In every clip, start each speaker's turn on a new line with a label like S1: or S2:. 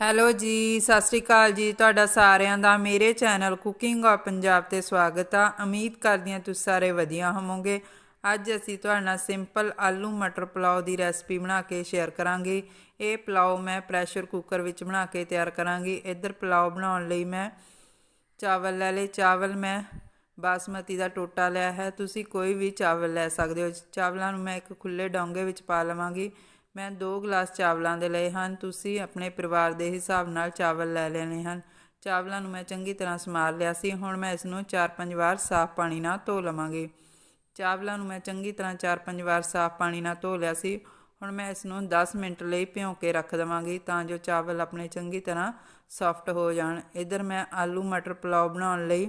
S1: Hello ਜੀ, ਸਤਿ ਸ੍ਰੀ ਅਕਾਲ ਜੀ। ਤੁਹਾਡਾ ਸਾਰਿਆਂ ਦਾ ਮੇਰੇ ਚੈਨਲ ਕੁਕਿੰਗ ਆ ਪੰਜਾਬ ਤੇ ਸਵਾਗਤ ਆ। ਉਮੀਦ ਕਰਦੀ ਹਾਂ ਤੁਸੀਂ ਸਾਰੇ ਵਧੀਆ ਹੋਵੋਗੇ। ਅੱਜ ਅਸੀਂ ਤੁਹਾਡੇ ਨਾਲ ਸਿੰਪਲ ਆਲੂ ਮਟਰ ਪੁਲਾਓ ਦੀ ਰੈਸਪੀ ਬਣਾ ਕੇ ਸ਼ੇਅਰ ਕਰਾਂਗੇ। ਇਹ ਪਲਾਓ ਮੈਂ ਪ੍ਰੈਸ਼ਰ ਕੁੱਕਰ ਵਿੱਚ ਬਣਾ ਕੇ ਤਿਆਰ ਕਰਾਂਗੀ। ਇੱਧਰ ਪੁਲਾਓ ਬਣਾਉਣ ਲਈ ਮੈਂ ਚਾਵਲ ਲੈ ਲਏ। ਚਾਵਲ ਮੈਂ ਬਾਸਮਤੀ ਦਾ ਟੋਟਾ ਲਿਆ ਹੈ। ਤੁਸੀਂ ਕੋਈ ਵੀ ਚਾਵਲ ਲੈ ਸਕਦੇ ਹੋ। ਚਾਵਲਾਂ ਨੂੰ ਮੈਂ ਇੱਕ ਖੁੱਲੇ ਡੋਂਗੇ ਵਿੱਚ ਪਾ ਲਵਾਂਗੀ। ਮੈਂ 2 ਗਲਾਸ ਚਾਵਲਾਂ ਦੇ ਲਏ ਹਨ, ਤੁਸੀਂ ਆਪਣੇ ਪਰਿਵਾਰ ਦੇ ਹਿਸਾਬ ਨਾਲ ਚਾਵਲ ਲੈ ਲੈਣੇ ਹਨ। ਚਾਵਲਾਂ ਨੂੰ ਮੈਂ ਚੰਗੀ ਤਰ੍ਹਾਂ ਸਮਾਰ ਲਿਆ ਸੀ, ਹੁਣ ਮੈਂ ਇਸ ਨੂੰ 4-5 ਵਾਰ ਸਾਫ਼ ਪਾਣੀ ਨਾਲ ਧੋ ਲਵਾਂਗੀ। ਚਾਵਲਾਂ ਨੂੰ ਮੈਂ ਚੰਗੀ ਤਰ੍ਹਾਂ 4-5 ਵਾਰ ਸਾਫ਼ ਪਾਣੀ ਨਾਲ ਧੋ ਲਿਆ ਸੀ, ਹੁਣ ਮੈਂ ਇਸ ਨੂੰ 10 ਮਿੰਟ ਲਈ ਭਿਉਂ ਕੇ ਰੱਖ ਦਵਾਂਗੀ ਤਾਂ ਜੋ ਚਾਵਲ ਆਪਣੇ ਚੰਗੀ ਤਰ੍ਹਾਂ ਸੌਫਟ ਹੋ ਜਾਣ। ਇਧਰ ਮੈਂ ਆਲੂ ਮਟਰ ਪੁਲਾਓ ਬਣਾਉਣ ਲਈ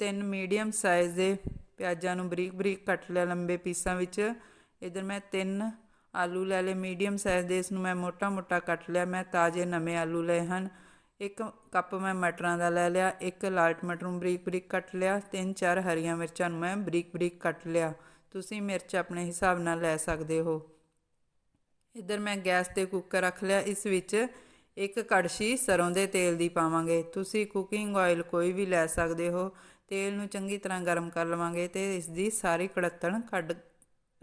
S1: ਤਿੰਨ ਮੀਡੀਅਮ ਸਾਈਜ਼ ਦੇ ਪਿਆਜ਼ਾਂ ਨੂੰ ਬਰੀਕ ਬਰੀਕ ਕੱਟ ਲਿਆ, ਲੰਬੇ ਪੀਸਾਂ ਵਿੱਚ। ਇਧਰ ਮੈਂ ਤਿੰਨ ਆਲੂ ਲੈ ਲਏ ਮੀਡੀਅਮ ਸਾਈਜ਼ ਦੇ, ਇਸ ਨੂੰ ਮੈਂ ਮੋਟਾ ਮੋਟਾ ਕੱਟ ਲਿਆ, ਮੈਂ ਤਾਜ਼ੇ ਨਵੇਂ ਆਲੂ ਲਏ ਹਨ। ਇੱਕ ਕੱਪ ਮੈਂ ਮਟਰਾਂ ਦਾ ਲੈ ਲਿਆ, ਇੱਕ ਲਾਲ ਮਟਰ ਨੂੰ ਬਰੀਕ ਬਰੀਕ ਕੱਟ ਲਿਆ, ਤਿੰਨ ਚਾਰ ਹਰੀਆਂ ਮਿਰਚਾਂ ਨੂੰ ਮੈਂ ਬਰੀਕ ਬਰੀਕ ਕੱਟ ਲਿਆ। ਤੁਸੀਂ ਮਿਰਚ ਆਪਣੇ ਹਿਸਾਬ ਨਾਲ ਲੈ ਸਕਦੇ ਹੋ। ਇੱਧਰ ਮੈਂ ਗੈਸ ਤੇ ਕੁੱਕਰ ਰੱਖ ਲਿਆ, ਇਸ ਵਿੱਚ ਇੱਕ ਕੜਛੀ ਸਰੋਂ ਦੇ ਤੇਲ ਦੀ ਪਾਵਾਂਗੇ। ਤੁਸੀਂ ਕੁਕਿੰਗ ਆਇਲ ਕੋਈ ਵੀ ਲੈ ਸਕਦੇ ਹੋ, ਤੇਲ ਨੂੰ ਚੰਗੀ ਤਰ੍ਹਾਂ ਗਰਮ ਕਰ ਲਵਾਂਗੇ ਤੇ ਇਸ ਦੀ ਸਾਰੀ ਕੜਤਣ ਕੱਢ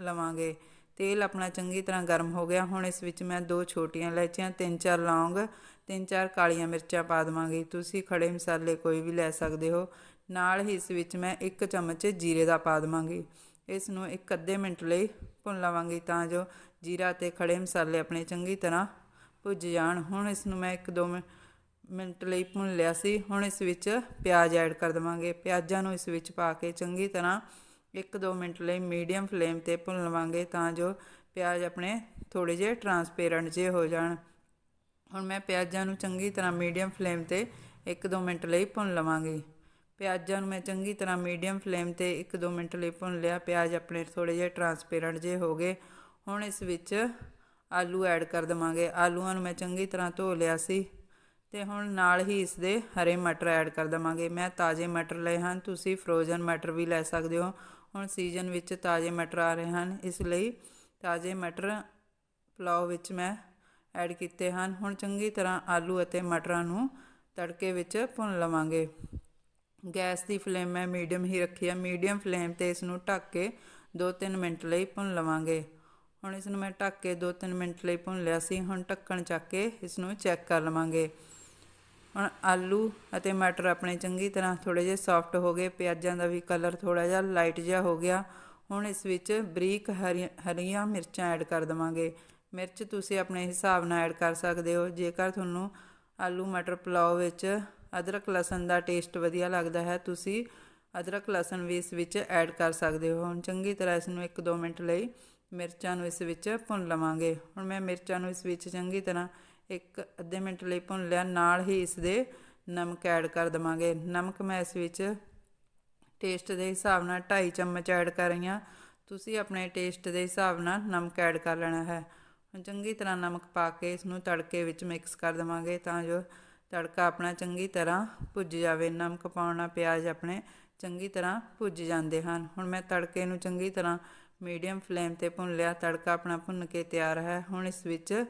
S1: ਲਵਾਂਗੇ। ਤੇਲ ਆਪਣਾ ਚੰਗੀ ਤਰ੍ਹਾਂ ਗਰਮ ਹੋ ਗਿਆ। ਹੁਣ ਇਸ ਵਿੱਚ ਮੈਂ ਦੋ ਛੋਟੀਆਂ ਇਲਾਇਚੀਆਂ, ਤਿੰਨ ਚਾਰ ਲੌਂਗ, ਤਿੰਨ ਚਾਰ ਕਾਲੀਆਂ ਮਿਰਚਾਂ ਪਾ ਦਵਾਂਗੀ। ਤੁਸੀਂ ਖੜੇ ਮਸਾਲੇ ਕੋਈ ਵੀ ਲੈ ਸਕਦੇ ਹੋ। ਨਾਲ ਹੀ ਇਸ ਵਿੱਚ ਮੈਂ ਇੱਕ ਚਮਚ ਜੀਰੇ ਦਾ ਪਾ ਦਵਾਂਗੀ। ਇਸ ਨੂੰ ਇੱਕ ਅੱਧੇ ਮਿੰਟ ਲਈ ਭੁੰਨ ਲਵਾਂਗੀ ਤਾਂ ਜੋ ਜੀਰਾ ਤੇ ਖੜੇ ਮਸਾਲੇ ਆਪਣੇ ਚੰਗੀ ਤਰ੍ਹਾਂ ਭੁੱਜ ਜਾਣ। ਹੁਣ ਇਸ ਨੂੰ ਮੈਂ ਇੱਕ ਦੋ ਮਿੰਟ ਲਈ ਭੁੰਨ ਲਿਆ ਸੀ। ਹੁਣ ਇਸ ਵਿੱਚ ਪਿਆਜ਼ ਐਡ ਕਰ ਦਵਾਂਗੇ। ਪਿਆਜ਼ਾਂ ਨੂੰ ਇਸ ਵਿੱਚ ਪਾ ਕੇ ਚੰਗੀ ਤਰ੍ਹਾਂ 1-2 ਮਿੰਟ ਲਈ ਮੀਡੀਅਮ ਫਲੇਮ ਤੇ ਭੁੰਨ ਲਵਾਂਗੇ ਤਾਂ ਜੋ ਪਿਆਜ਼ ਆਪਣੇ ਥੋੜੇ ਜਿਹੇ ਟਰਾਂਸਪੇਰੈਂਟ ਜੇ ਹੋ ਜਾਣ। ਹੁਣ ਮੈਂ ਪਿਆਜ਼ਾਂ ਨੂੰ ਚੰਗੀ ਤਰ੍ਹਾਂ ਮੀਡੀਅਮ ਫਲੇਮ ਤੇ 1-2 ਮਿੰਟ ਲਈ ਭੁੰਨ ਲਵਾਂਗੀ। ਪਿਆਜ਼ਾਂ ਨੂੰ ਮੈਂ ਚੰਗੀ ਤਰ੍ਹਾਂ ਮੀਡੀਅਮ ਫਲੇਮ ਤੇ 1-2 ਮਿੰਟ ਲਈ ਭੁੰਨ ਲਿਆ। ਪਿਆਜ਼ ਆਪਣੇ ਥੋੜੇ ਜਿਹੇ ਟਰਾਂਸਪੇਰੈਂਟ ਜੇ ਹੋ ਗਏ। ਹੁਣ ਇਸ ਵਿੱਚ ਆਲੂ ਐਡ ਕਰ ਦਵਾਂਗੇ। ਆਲੂਆਂ ਨੂੰ ਮੈਂ ਚੰਗੀ ਤਰ੍ਹਾਂ ਧੋ ਲਿਆ ਸੀ ਤੇ ਹੁਣ ਨਾਲ ਹੀ ਇਸ ਦੇ ਹਰੇ ਮਟਰ ਐਡ ਕਰ ਦਵਾਂਗੇ। ਮੈਂ ਤਾਜ਼ੇ ਮਟਰ ਲਏ ਹਨ। ਤੁਸੀਂ ਫਰੋਜ਼ਨ ਮਟਰ ਵੀ ਲੈ ਸਕਦੇ ਹੋ। ਹੁਣ ਸੀਜ਼ਨ ਵਿੱਚ ਤਾਜ਼ੇ ਮਟਰ ਆ ਰਹੇ ਹਨ। ਇਸ ਲਈ ਤਾਜ਼ੇ ਮਟਰ ਪਲਾਓ ਵਿੱਚ ਮੈਂ ਐਡ ਕੀਤੇ ਹਨ। ਹੁਣ ਚੰਗੀ ਤਰ੍ਹਾਂ ਆਲੂ ਅਤੇ ਮਟਰਾਂ ਨੂੰ ਤੜਕੇ ਵਿੱਚ ਭੁੰਨ ਲਵਾਂਗੇ। ਗੈਸ ਦੀ ਫਲੇਮ ਮੈਂ ਮੀਡੀਅਮ ਹੀ ਰੱਖੀ ਹੈ ਮੀਡੀਅਮ ਫਲੇਮ ਤੇ ਇਸ ਨੂੰ ਢੱਕ ਕੇ 2-3 ਮਿੰਟ ਲਈ ਭੁੰਨ ਲਵਾਂਗੇ। ਹੁਣ ਇਸ ਨੂੰ ਮੈਂ ਢੱਕ ਕੇ 2-3 ਮਿੰਟ ਲਈ ਭੁੰਨ ਲਿਆ ਸੀ। ਹੁਣ ਢੱਕਣ ਚੱਕ ਕੇ ਇਸ ਨੂੰ ਚੈੱਕ ਕਰ ਲਵਾਂਗੇ। ਹੁਣ ਆਲੂ ਅਤੇ ਮਟਰ ਆਪਣੇ ਚੰਗੀ ਤਰ੍ਹਾਂ ਥੋੜੇ ਜਿਹਾ ਸੌਫਟ ਹੋ ਗਏ, ਪਿਆਜ਼ਾਂ ਦਾ ਵੀ ਕਲਰ ਥੋੜਾ ਜਿਹਾ ਲਾਈਟ ਜਿਹਾ ਹੋ ਗਿਆ। ਹੁਣ ਇਸ ਵਿੱਚ ਬਰੀਕ ਹਰੀਆਂ ਮਿਰਚਾਂ ਐਡ ਕਰ ਦਵਾਂਗੇ। ਮਿਰਚ ਤੁਸੀਂ ਆਪਣੇ ਹਿਸਾਬ ਨਾਲ ਐਡ ਕਰ ਸਕਦੇ ਹੋ। ਜੇਕਰ ਤੁਹਾਨੂੰ ਆਲੂ ਮਟਰ ਪੁਲਾਓ ਵਿੱਚ ਅਦਰਕ ਲਸਣ ਦਾ ਟੇਸਟ ਵਧੀਆ ਲੱਗਦਾ ਹੈ, ਤੁਸੀਂ ਅਦਰਕ ਲਸਣ ਵੀ ਇਸ ਵਿੱਚ ਐਡ ਕਰ ਸਕਦੇ ਹੋ। ਹੁਣ ਚੰਗੀ ਤਰ੍ਹਾਂ ਇਸ ਨੂੰ 1-2 ਮਿੰਟ ਲਈ ਮਿਰਚਾਂ ਨੂੰ ਇਸ ਵਿੱਚ ਭੁੰਨ ਲਵਾਂਗੇ। ਹੁਣ ਮੈਂ ਮਿਰਚਾਂ ਨੂੰ ਇਸ ਵਿੱਚ ਚੰਗੀ ਤਰ੍ਹਾਂ ਇੱਕ ਅੱਧੇ ਮਿੰਟ ਲਈ ਭੁੰਨ ਲਿਆ, ਨਾਲ ਹੀ ਇਸ ਦੇ ਨਮਕ ਐਡ ਕਰ ਦਵਾਂਗੇ। ਨਮਕ ਮੈਂ ਇਸ ਵਿੱਚ ਟੇਸਟ ਦੇ ਹਿਸਾਬ ਨਾਲ 2.5 ਚਮਚ ਐਡ ਕਰ ਰਹੀ ਹਾਂ। ਤੁਸੀਂ ਆਪਣੇ ਟੇਸਟ ਦੇ ਹਿਸਾਬ ਨਾਲ ਨਮਕ ਐਡ ਕਰ ਲੈਣਾ ਹੈ। ਹੁਣ ਚੰਗੀ ਤਰ੍ਹਾਂ ਨਮਕ ਪਾ ਕੇ ਇਸ ਨੂੰ ਤੜਕੇ ਵਿੱਚ ਮਿਕਸ ਕਰ ਦਵਾਂਗੇ ਤਾਂ ਜੋ ਤੜਕਾ ਆਪਣਾ ਚੰਗੀ ਤਰ੍ਹਾਂ ਭੁੱਜ ਜਾਵੇ। ਨਮਕ ਪਾਉਣਾ ਪਿਆਜ਼ ਆਪਣੇ ਚੰਗੀ ਤਰ੍ਹਾਂ ਭੁੱਜ ਜਾਂਦੇ ਹਨ। ਹੁਣ ਮੈਂ ਤੜਕੇ ਨੂੰ ਚੰਗੀ ਤਰ੍ਹਾਂ ਮੀਡੀਅਮ ਫਲੇਮ ਤੇ ਭੁੰਨ ਲਿਆ। ਤੜਕਾ ਆਪਣਾ ਭੁੰਨ ਕੇ ਤਿਆਰ ਹੈ। ਹੁਣ ਇਸ ਵਿੱਚ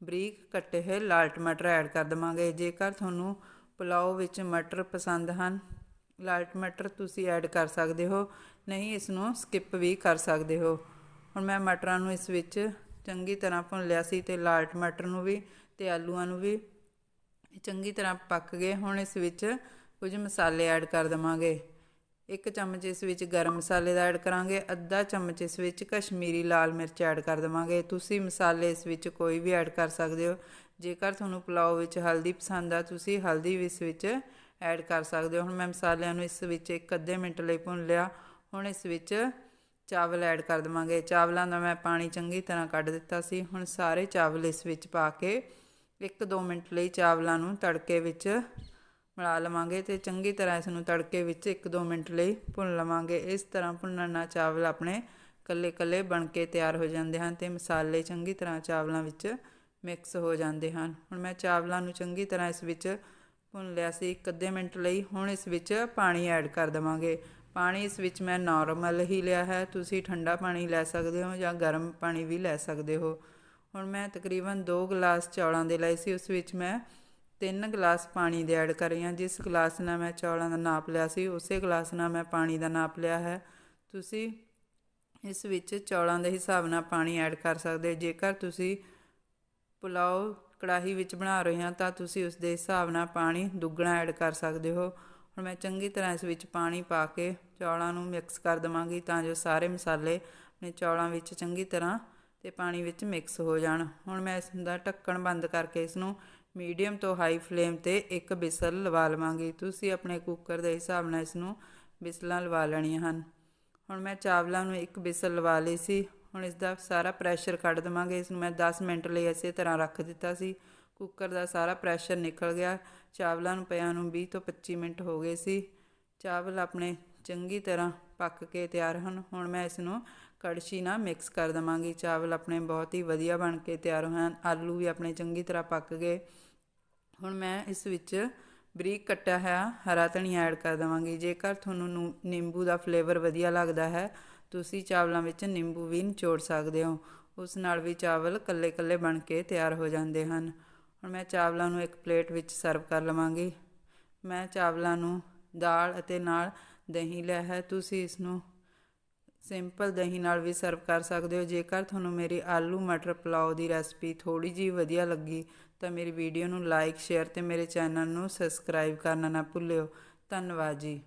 S1: ਬਰੀਕ ਕੱਟੇ ਹੋਏ ਲਾਲ ਟਮਾਟਰ ਐਡ ਕਰ ਦਵਾਂਗੇ। ਜੇਕਰ ਤੁਹਾਨੂੰ ਪੁਲਾਓ ਵਿੱਚ ਮਟਰ ਪਸੰਦ ਹਨ, ਲਾਲ ਟਮਾਟਰ ਤੁਸੀਂ ਐਡ ਕਰ ਸਕਦੇ ਹੋ, ਨਹੀਂ ਇਸ ਨੂੰ ਸਕਿਪ ਵੀ ਕਰ ਸਕਦੇ ਹੋ। ਹੁਣ ਮੈਂ ਮਟਰਾਂ ਨੂੰ ਇਸ ਵਿੱਚ ਚੰਗੀ ਤਰ੍ਹਾਂ ਭੁੰਨ ਲਿਆ ਸੀ ਤੇ ਲਾਲ ਟਮਾਟਰ ਨੂੰ ਵੀ ਤੇ ਆਲੂਆਂ ਨੂੰ ਵੀ ਚੰਗੀ ਤਰ੍ਹਾਂ ਪੱਕ ਗਏ। ਹੁਣ ਇਸ ਵਿੱਚ ਕੁਝ ਮਸਾਲੇ ਐਡ ਕਰ ਦਵਾਂਗੇ। ਇੱਕ ਚਮਚ ਇਸ ਵਿੱਚ ਗਰਮ ਮਸਾਲੇ ਦਾ ਐਡ ਕਰਾਂਗੇ, ਅੱਧਾ ਚਮਚ ਇਸ ਵਿੱਚ ਕਸ਼ਮੀਰੀ ਲਾਲ ਮਿਰਚ ਐਡ ਕਰ ਦਵਾਂਗੇ। ਤੁਸੀਂ ਮਸਾਲੇ ਇਸ ਵਿੱਚ ਕੋਈ ਵੀ ਐਡ ਕਰ ਸਕਦੇ ਹੋ। ਜੇਕਰ ਤੁਹਾਨੂੰ ਪੁਲਾਓ ਵਿੱਚ ਹਲਦੀ ਪਸੰਦ ਆ, ਤੁਸੀਂ ਹਲਦੀ ਵੀ ਇਸ ਵਿੱਚ ਐਡ ਕਰ ਸਕਦੇ ਹੋ। ਹੁਣ ਮੈਂ ਮਸਾਲਿਆਂ ਨੂੰ ਇਸ ਵਿੱਚ ਇੱਕ ਅੱਧੇ ਮਿੰਟ ਲਈ ਭੁੰਨ ਲਿਆ। ਹੁਣ ਇਸ ਵਿੱਚ ਚਾਵਲ ਐਡ ਕਰ ਦਵਾਂਗੇ। ਚਾਵਲਾਂ ਦਾ ਮੈਂ ਪਾਣੀ ਚੰਗੀ ਤਰ੍ਹਾਂ ਕੱਢ ਦਿੱਤਾ ਸੀ। ਹੁਣ ਸਾਰੇ ਚਾਵਲ ਇਸ ਵਿੱਚ ਪਾ ਕੇ 1-2 ਮਿੰਟ ਲਈ ਚਾਵਲਾਂ ਨੂੰ ਤੜਕੇ ਵਿੱਚ ਮਿਲਾ ਲਵਾਂਗੇ ਤੇ ਚੰਗੀ ਤਰ੍ਹਾਂ ਇਸ ਨੂੰ ਤੜਕੇ ਵਿੱਚ 1-2 ਮਿੰਟ ਲਈ ਭੁੰਨ ਲਵਾਂਗੇ। ਇਸ ਤਰ੍ਹਾਂ ਭੁੰਨਣ ਨਾਲ ਚਾਵਲ ਆਪਣੇ ਕੱਲੇ ਕੱਲੇ ਬਣ ਕੇ ਤਿਆਰ ਹੋ ਜਾਂਦੇ ਹਨ ਤੇ ਮਸਾਲੇ ਚੰਗੀ ਤਰ੍ਹਾਂ ਚਾਵਲਾਂ ਵਿੱਚ ਮਿਕਸ ਹੋ ਜਾਂਦੇ ਹਨ। ਹੁਣ ਮੈਂ ਚਾਵਲਾਂ ਨੂੰ ਚੰਗੀ ਤਰ੍ਹਾਂ ਇਸ ਵਿੱਚ ਭੁੰਨ ਲਿਆ ਸੀ। ਇੱਕ ਅੱਧੇ ਮਿੰਟ ਲਈ ਹੁਣ ਇਸ ਵਿੱਚ ਪਾਣੀ ਐਡ ਕਰ ਦਵਾਂਗੇ। ਪਾਣੀ ਇਸ ਵਿੱਚ ਮੈਂ ਨਾਰਮਲ ਹੀ ਲਿਆ ਹੈ। ਤੁਸੀਂ ਠੰਡਾ ਪਾਣੀ ਲੈ ਸਕਦੇ ਹੋ ਜਾਂ ਗਰਮ ਪਾਣੀ ਵੀ ਲੈ ਸਕਦੇ ਹੋ। ਹੁਣ ਮੈਂ ਤਕਰੀਬਨ 2 ਗਲਾਸ ਚੌਲਾਂ ਦੇ ਲਏ ਸੀ। ਉਸ ਵਿੱਚ ਮੈਂ ਤਿੰਨ ਗਲਾਸ ਪਾਣੀ ਦੇ ਐਡ ਕਰ ਰਹੀ ਹਾਂ। ਜਿਸ ਗਲਾਸ ਨਾਲ ਮੈਂ ਚੌਲਾਂ ਦਾ ਨਾਪ ਲਿਆ ਸੀ, ਉਸੇ ਗਲਾਸ ਨਾਲ ਮੈਂ ਪਾਣੀ ਦਾ ਨਾਪ ਲਿਆ ਹੈ। ਤੁਸੀਂ ਇਸ ਵਿੱਚ ਚੌਲਾਂ ਦੇ ਹਿਸਾਬ ਨਾਲ ਪਾਣੀ ਐਡ ਕਰ ਸਕਦੇ ਜੇਕਰ ਤੁਸੀਂ ਪੁਲਾਓ ਕੜਾਹੀ ਵਿੱਚ ਬਣਾ ਰਹੇ ਹਾਂ, ਤਾਂ ਤੁਸੀਂ ਉਸ ਦੇ ਹਿਸਾਬ ਨਾਲ ਪਾਣੀ ਦੁੱਗਣਾ ਐਡ ਕਰ ਸਕਦੇ ਹੋ। ਹੁਣ ਮੈਂ ਚੰਗੀ ਤਰ੍ਹਾਂ ਇਸ ਵਿੱਚ ਪਾਣੀ ਪਾ ਕੇ ਚੌਲਾਂ ਨੂੰ ਮਿਕਸ ਕਰ ਦਵਾਂਗੀ, ਤਾਂ ਜੋ ਸਾਰੇ ਮਸਾਲੇ ਆਪਣੇ ਚੌਲਾਂ ਵਿੱਚ ਚੰਗੀ ਤਰ੍ਹਾਂ ਤੇ ਪਾਣੀ ਵਿੱਚ ਮਿਕਸ ਹੋ ਜਾਣ। ਹੁਣ ਮੈਂ ਇਸ ਦਾ ਢੱਕਣ ਬੰਦ ਕਰਕੇ ਇਸ ਨੂੰ ਮੀਡੀਅਮ ਤੋਂ ਹਾਈ ਫਲੇਮ ਤੇ ਇੱਕ ਬਿਸਲ ਲਵਾ ਲਵਾਂਗੀ। ਤੁਸੀਂ ਆਪਣੇ ਕੁੱਕਰ ਦੇ ਹਿਸਾਬ ਨਾਲ ਇਸ ਨੂੰ ਬਿਸਲਾਂ ਲਵਾ ਲੈਣੀਆਂ ਹਨ। ਹੁਣ ਮੈਂ ਚਾਵਲਾਂ ਨੂੰ ਇੱਕ ਬਿਸਲ ਲਵਾ ਲਈ ਸੀ। ਹੁਣ ਇਸ ਦਾ ਸਾਰਾ ਪ੍ਰੈਸ਼ਰ ਕੱਢ ਦਵਾਂਗੇ। ਇਸ ਨੂੰ ਮੈਂ 10 ਮਿੰਟ ਲਈ ਇਸੇ ਤਰ੍ਹਾਂ ਰੱਖ ਦਿੱਤਾ ਸੀ। ਕੁੱਕਰ ਦਾ ਸਾਰਾ ਪ੍ਰੈਸ਼ਰ ਨਿਕਲ ਗਿਆ। ਚਾਵਲਾਂ ਨੂੰ ਪਿਆ ਨੂੰ 20 ਤੋਂ 25 ਮਿੰਟ ਹੋ ਗਏ ਸੀ। ਚਾਵਲ ਆਪਣੇ ਚੰਗੀ ਤਰ੍ਹਾਂ ਪੱਕ ਕੇ ਤਿਆਰ ਹਨ। ਹੁਣ ਮੈਂ ਇਸ ਨੂੰ ਕੜਛੀ ਨਾਲ ਮਿਕਸ ਕਰ ਦਵਾਂਗੀ। ਚਾਵਲ ਆਪਣੇ ਬਹੁਤ ਹੀ ਵਧੀਆ ਬਣ ਕੇ ਤਿਆਰ ਹੋਏ ਹਨ। ਆਲੂ ਵੀ ਆਪਣੇ ਚੰਗੀ ਤਰ੍ਹਾਂ ਪੱਕ ਗਏ। ਹੁਣ ਮੈਂ ਇਸ ਵਿੱਚ ਬਰੀਕ ਕੱਟਿਆ ਹੋਇਆ ਹਰਾ ਧਨੀਆ ਐਡ ਕਰ ਦਵਾਂਗੀ। ਜੇਕਰ ਤੁਹਾਨੂੰ ਨੂੰ- ਨਿੰਬੂ ਦਾ ਫਲੇਵਰ ਵਧੀਆ ਲੱਗਦਾ ਹੈ, ਤੁਸੀਂ ਚਾਵਲਾਂ ਵਿੱਚ ਨਿੰਬੂ ਵੀ ਨਿਚੋੜ ਸਕਦੇ ਹੋ। ਉਸ ਨਾਲ ਵੀ ਚਾਵਲ ਕੱਲੇ-ਕੱਲੇ ਬਣ ਕੇ ਤਿਆਰ ਹੋ ਜਾਂਦੇ ਹਨ। ਹੁਣ ਮੈਂ ਚਾਵਲਾਂ ਨੂੰ ਇੱਕ ਪਲੇਟ ਵਿੱਚ ਸਰਵ ਕਰ ਲਵਾਂਗੀ। ਮੈਂ ਚਾਵਲਾਂ ਨੂੰ ਦਾਲ ਅਤੇ ਨਾਲ ਦਹੀਂ ਲਿਆ ਹੈ। ਤੁਸੀਂ ਇਸ ਨੂੰ ਸਿੰਪਲ ਦਹੀਂ ਨਾਲ ਵੀ ਸਰਵ ਕਰ ਸਕਦੇ ਹੋ। ਜੇਕਰ ਤੁਹਾਨੂੰ ਮੇਰੀ ਆਲੂ ਮਟਰ ਪਲਾਓ ਦੀ ਰੈਸਪੀ ਥੋੜੀ ਜਿਹੀ ਵਧੀਆ ਲੱਗੀ, ਤਾਂ ਮੇਰੀ ਵੀਡੀਓ ਨੂੰ ਲਾਈਕ, ਸ਼ੇਅਰ ਤੇ ਮੇਰੇ ਚੈਨਲ ਨੂੰ ਸਬਸਕ੍ਰਾਈਬ ਕਰਨਾ ਨਾ ਭੁੱਲਿਓ। ਧੰਨਵਾਦ ਜੀ।